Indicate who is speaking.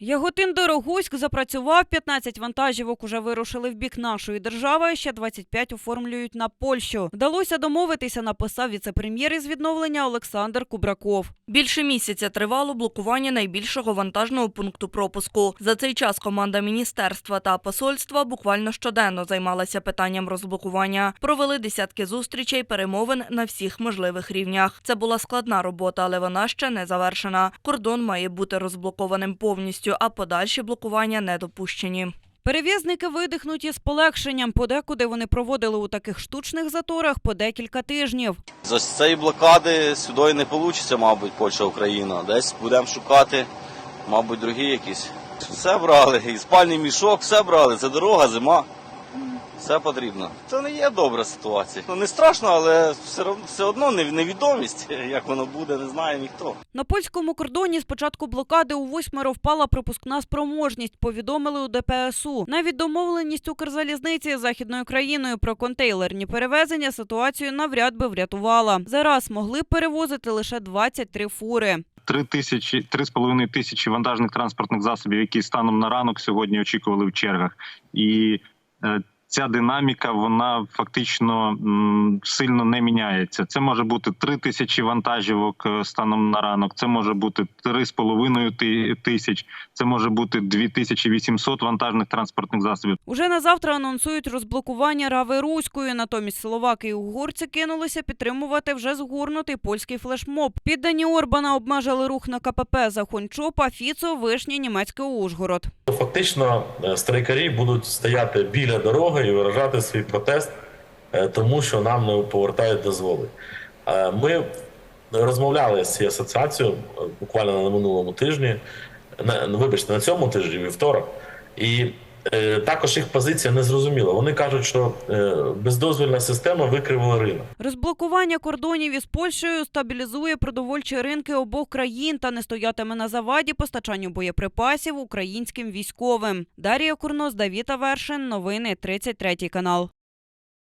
Speaker 1: Яготин Дорогуськ запрацював, 15 вантажівок уже вирушили в бік нашої держави, ще 25 оформлюють на Польщу. Вдалося домовитися, написав віце-прем'єр із відновлення Олександр Кубраков.
Speaker 2: Більше місяця тривало блокування найбільшого вантажного пункту пропуску. За цей час команда міністерства та посольства буквально щоденно займалася питанням розблокування. Провели десятки зустрічей, перемовин на всіх можливих рівнях. Це була складна робота, але вона ще не завершена. Кордон має бути розблокованим повністю, а подальші блокування не допущені.
Speaker 1: Перевізники видихнуть із полегшенням. Подекуди вони проводили у таких штучних заторах по декілька тижнів.
Speaker 3: За цієї блокади сюди не вийде, мабуть, Польща Україна. Десь будемо шукати, мабуть, другі якісь. Все брали, і спальний мішок, все брали. Це дорога, зима. Все потрібно. Це не є добра ситуація. Ну, не страшно, але все, все одно невідомість, як воно буде, не знає ніхто.
Speaker 1: На польському кордоні з початку блокади у восьмеро впала пропускна спроможність. Повідомили у ДПСУ. Навіть домовленість Укрзалізниці з західною країною про контейлерні перевезення ситуацію навряд би врятувала. Зараз могли перевозити лише 23 фури.
Speaker 4: Три тисячі, три з половиною тисячі вантажних транспортних засобів, які станом на ранок сьогодні очікували в чергах, і е, ця динаміка вона фактично сильно не міняється. Це може бути три тисячі вантажівок е, станом на ранок. Це може бути три з половиною ти- тисяч. Це може бути 2800 вантажних транспортних засобів.
Speaker 1: Уже на завтра анонсують розблокування Рави Руської. Натомість словаки і угорці кинулися підтримувати вже згорнутий польський флешмоб. Піддані Орбана обмежили рух на КПП Захончопа, Фіцо, Вишні, Німецький Ужгород.
Speaker 5: Фактично, е, страйкарі будуть стояти біля дороги і виражати свій протест, е, тому що нам не повертають дозволи. Е, Ми розмовляли з цією асоціацією е, буквально на минулому тижні, на, вибачте, на цьому тижні, вівторок. І також їх позиція не зрозуміла. Вони кажуть, що е, бездозвільна система викривила ринок.
Speaker 1: Розблокування кордонів із Польщею стабілізує продовольчі ринки обох країн та не стоятиме на заваді постачанню боєприпасів українським військовим. Дарія Курнос, Давіта Вершин. Новини 33 канал.